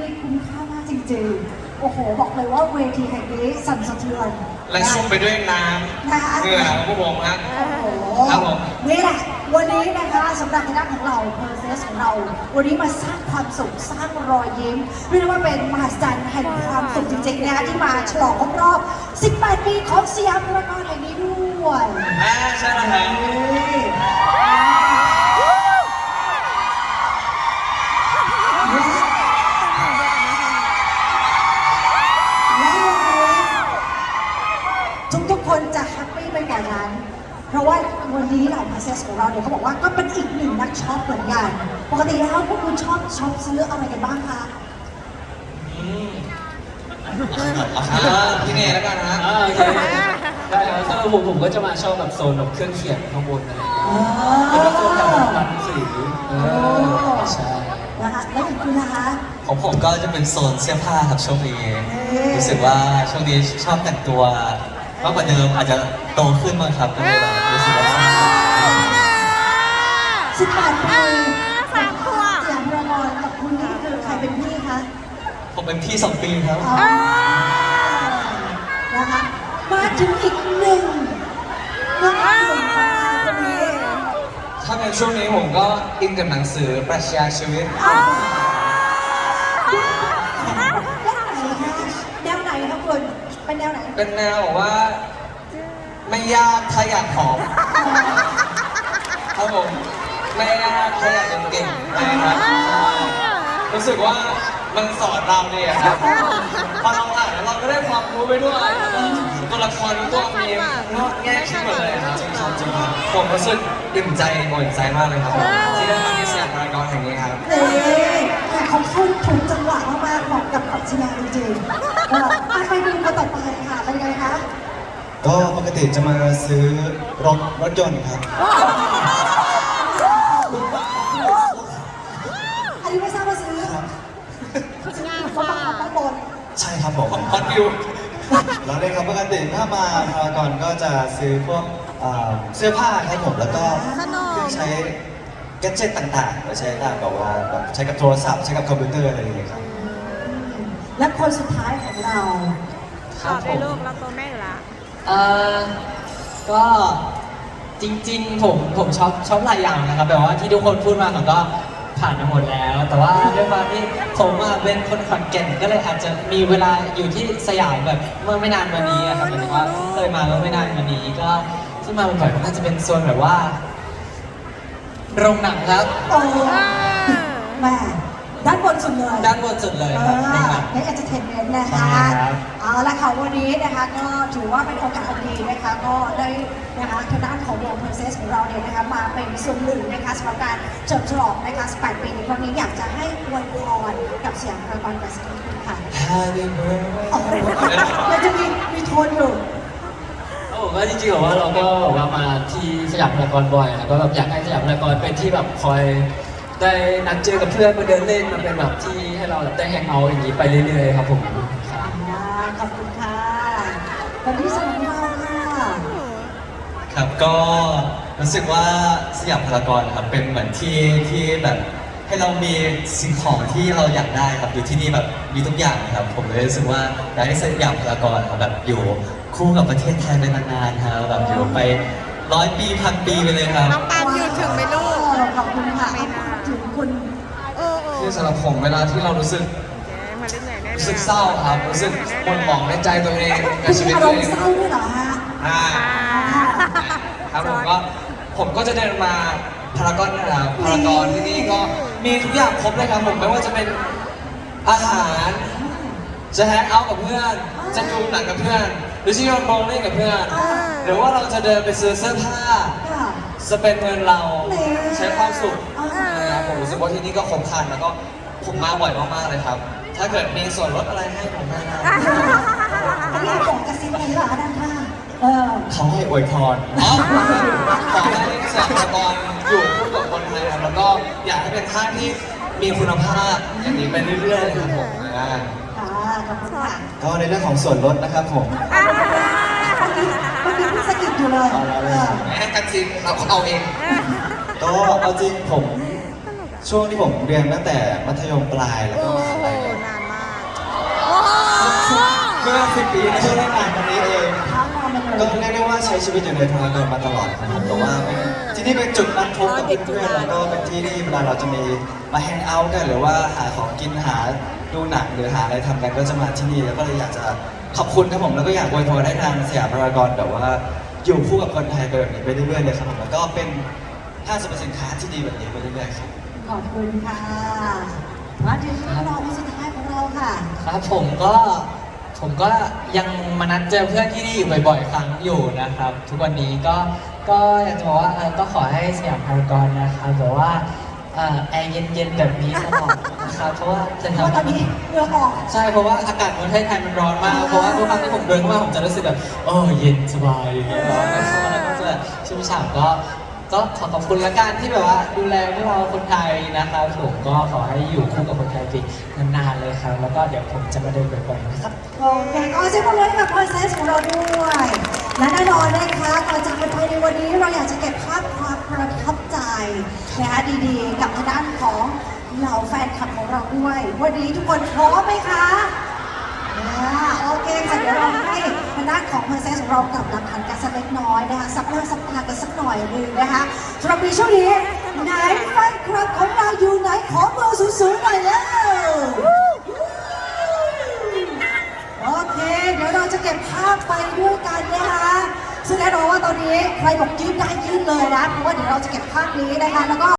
นี่คุ้มค่ามากจริงๆ โอ้โห บอกเลยว่าเวทีแห่งนี้สั่นสะเทือนและชุ่มไปด้วยน้นะคะำเหงื่อของพวกผมฮะโอ้โหครับผมนี่แหละวันนี้นะคะสำหรับคณะของเราเพอร์เซสของเรา วันนี้มาสร้างความสุขสร้างรอยยิ้มเรียกได้ว่าเป็นมหัศจรรย์แห่งความสุขจริงๆนะคะที่มาฉลองครบรอบ 18 ปีของสยามพารากอนแห่งนี้ด้วยอ่าใช่แล้วครับ เพราะว่าวันนี้เหล่าพาเซสของเราเนี่ยเขาบอกว่าก็เป็นอีกหนึ่งนักช็อปเหมือนกัน ปกติแล้วพวกคุณชอบช็อปซื้ออะไรกันบ้างคะ อืมอ่าพี่เนยแล้วกันฮะอ่าโอเคได้ครับสำหรับผมผมก็จะมาชอบแบบโซนแบบเครื่องเขียนข้างบนอะไรอย่างเงี้ยอ๋อแล้วก็โซนแบบร้านหนังสือเออใช่นะคะแล้วอีกคุณนะคะ ของผมก็จะเป็นโซนเสื้อผ้าครับช่วงนี้ เอ๊ะ รู้สึกว่าช่วงนี้ชอบแต่งตัว มากกว่าเดิมอาจจะโตขึ้นมั้งครับก็เลยแบบรู้สึกว่าชอบสิบแปดปีสามขวบสยามพารากอนกับคุณนี่คือใครเป็นพี่คะผมเป็นพี่สองปีครับอ๋อนะคะมาถึงอีกหนึ่งนะคะหนุ่มของเราคนนี้ถ้าเป็นช่วงนี้ผมก็อินกับหนังสือปรัชญาชีวิต วไหนเป็นแนวบอกว่า ไม่ยากถ้าอยากหอมครับผมไม่ยากถ้าอยากเก่งๆนะครับใช่รู้สึกว่ามันสอนเราเนี่ยครับพอเราอ่านแล้วเราก็ได้ความรู้ไปด้วยตัวละครทุกตัวมีนอกแง่คิดหมดเลยครับจริงครับจริงครับผมรู้สึกอิ่มใจอิ่มใจมากเลยครับที่ได้มาที่สยามพารากอนแห่งนี้ครับนี่แต่เขาพูดถูกจังหวะมากๆของ กับปรัชญาจริงๆเอออะไปดูกันต่อไปค่ะเป็นไงคะก็ปกติจะมาซื้อรถรถยนต์ครับ อันนี้ไม่ทราบว่าซื้อซื้อเขาบังคับข้างบนใช่ครับผมฮอตวิวเราเลยครับปกติถ้ามาพารากอนก็จะซื้อพวกอ่าเสื้อผ้าครับผมแล้วก็ขนม เครื่องใช้แกดเจ็ตต่างๆเราใช้ต่างแบบว่าแบบใช้กับโทรศัพท์ใช้กับคอมพิวเตอร์อะไรอย่างเงี้ยครับ และคนสุดท้ายของเราต่อได้ลูกเราตัวแม่ละเอ่อก็จริงๆ ผมผมชอบชอบหลายอย่างนะครับแบบว่าที่ทุกคนพูดมาผมก็ผ่านมาหมดแล้ว แต่ว่าด้วยความที่ผมอะเป็นคนขอนแก่นก็เลยอาจจะมีเวลาอยู่ที่สยามแบบเมื่อไม่นานมานี้อะครับหมายถึงว่าเคยมาเมื่อไม่นานมานี้ก็ที่มาบ่อยๆก็น่าจะเป็นโซนแบบว่า โรงหนังครับ โอ้แม่ ด้านบนสุดเลยด้านบนสุดเลยครับโรงหนังในเอนเตอร์เทนเมนต์นะใช่คะครับเอาละค่ะวันนี้นะคะก็ถือว่าเป็นโอกาสอันดีนะคะก็ได้นะคะทางด้านของวงเพรสเซสของเราเนี่ยนะคะมาเป็นส่วนหนึ่งนะคะสำหรับการเฉลิมฉลองนะคะ18ปีในครั้งนี้อยากจะให้อวยพรกับเสียงพารากอนกับสักนิดนึงค่ะ Happy birthday โอ้โหมันจะมีมีโทนอยู่โอ้ก็จริงๆแบบว่าเราก็แบบว่ามาที่สยามพารากอนบ่อยแล้วก็แบบอยากให้สยามพารากอนเป็นที่แบบคอย ได้นัดเจอกับเพื่อนมาเดินเล่นมาเป็นแบบที่ให้เราแบบได้แฮงเอาท์อย่างนี้ไปเรื่อยๆครับผมครับอ่าขอบคุณค่ะวันที่สองของเราค่ะครับก็รู้สึกว่าสยามพารากอนครับเป็นเหมือนที่ที่แบบให้เรามีสิ่งของที่เราอยากได้ครับอยู่ที่นี่แบบมีทุกอย่างครับ ผมเลยรู้สึกว่าอยากให้สยามพารากอนครับแบบอยู่คู่กับประเทศไทยไปนานๆครับแบบอยู่ไปร้อยปีพันปีไปเลยครับน้องปาล์มอยู่ถึงไหมลูกขอบคุณค่ะ ไม่น่า ถึงคุณ โอ้โอ้ คือ สำหรับผมเวลาที่เรารู้สึกแกมาเล่นใหญ่แน่เลยรู้สึกเศร้าครับรู้สึกหม่นหมองในใจตัวเองกับคุณชีมีวิตอารตัวมเอณ์งเศร้าด้วยเหรอฮะอ่าอ่าครับผมก็ผมก็จะเดินมาพารากอนนะครับพารากอนที่นี่ก็มีทุกอย่างครบเลยครับผมไม่ว่าจะเป็นอาหาร จะแฮงเอาท์กับเพื่อน จะดูหนังกับเพื่อน หรือจะโยนบอลเล่นกับเพื่อน หรือว่าเราจะเดินไปซื้อเสื้อผ้า ค่ะจะเป็นเงินเรานี่ใช้ความสุขอ่านะครับผมรู้สึกว่าที่นี่ก็ครบครันแล้วก็ผมมาบ่อยมากๆเลยครับ ถ้าเกิดมีส่วนลดอะไรให้ผมได้นะอันนี้บอกกระซิบอะไรหรือเปล่าคะด้านข้างเออเขาให้อวยพรอ๋อขอให้สยามพารากอนอยู่คู่กับคนไทยครับแล้วก็อยากให้เป็นห้างที่มีคุณภาพอย่างนี้ไปเรื่อยๆครับผมอ่าค่ะขอบคุณค่ะก็ในเรื่องของส่วนลดนะครับผม อยู่เลยเอาละเออไม่ให้กันซินเราก็เอาเองก็เอาจริงผมช่วงที่ผมเรียนตั้งแต่มัธยมปลายแล้วก็มหาลัยเนี่ยปีนี้เพิ่งได้งานวันนี้เอง ท้ามองมันเลก็ยเรียกได้ว่าใช้ชีวิตอยู่ในพารากอนมาตลอดครับผมแต่ว่าเป็นที่นี่เป็นจุดนัดพบกับเพื่อนๆแล้วก็เป็นที่ที่เวลาเราจะมีมาแฮงเอาท์กันหรือว่าหาของกินหาดูหนังหรือหาอะไรทำกันก็จะมาที่นี่แล้วก็เลยอยากจะขอบคุณครับผมแล้วก็อยากอวยพรให้ทางสยามพารากอนแบบว่า อยู่คู่กับคนไทยไปแบบนี้ไปเรื่อยๆเลยครับผมแล้วก็เป็นห้างสรรพสินค้าที่ดีแบบนี้ไปเรื่อยๆครับ ขอบคุณค่ะ มาถึงรอบสุดท้ายของเราค่ะ ครับผมก็ผมก็ยังมานัดเจอเพื่อนที่นี่อยู่บ่อยๆ ครั้งอยู่นะครับ ทุกวันนี้ก็ก็อยากจะบอกว่าเออก็ขอให้สยามพารากอนนะครับแบบว่าเอ่อแอร์เย็นๆแบบนี้ตลอดนะครับเพราะว่าจะเพราะว่าทำ ตอนนี้เหงื่อออก ใช่เพราะว่าอากาศเมืองไทยไทยมันร้อนมาก เพราะว่าทุกครั้งที่ผมเดินเข้ามาผมจะรู้สึกแบบโอ้เย็นสบายอย่างเงี้ยร้อนแล้วเข้ามาแล้วก็จะแบบชุ่มฉ่ำก็ก็ขอขอบคุณละกันที่แบบว่าดูแลพวกเราคนไทยนะครับผมก็ขอให้อยู่คู่กับคนไทยไปนานๆเลยครับ แล้วก็เดี๋ยวผมจะมาเดินบ่อยๆนะครับ โอเคก็เช่นกันเลยกับ process ของเราด้วย และแน่นอนนะคะก่อนจากกันไปในวันนี้เราอยากจะเก็บภาพความประทับใจนะคะดีๆ เหล่าแฟนคลับของเราด้วย วันนี้ทุกคนพร้อมไหมคะอ่าโอเคค่ะเดี๋ยวเราให้ทางด้านของ process ของเรากลับหลักฐานกันสักเล็กน้อยนะคะสักเรื่องสักตากันสักหน่อยหนึงนะคะสำหรับปีช่วงนี้ไหนแฟนคลับของเราอยู่ไหนขอเบอร์สูงๆหน่อยแล้วโอเคเดี๋ยวเราจะเก็บภาพไปด้วยกันนะคะซึ่งแน่นอนว่าตอนนี้ใครบอกยืดได้ยืดเลยนะเพราะว่าเดี๋ยวเราจะเก็บภาพนี้นะคะแล้วก็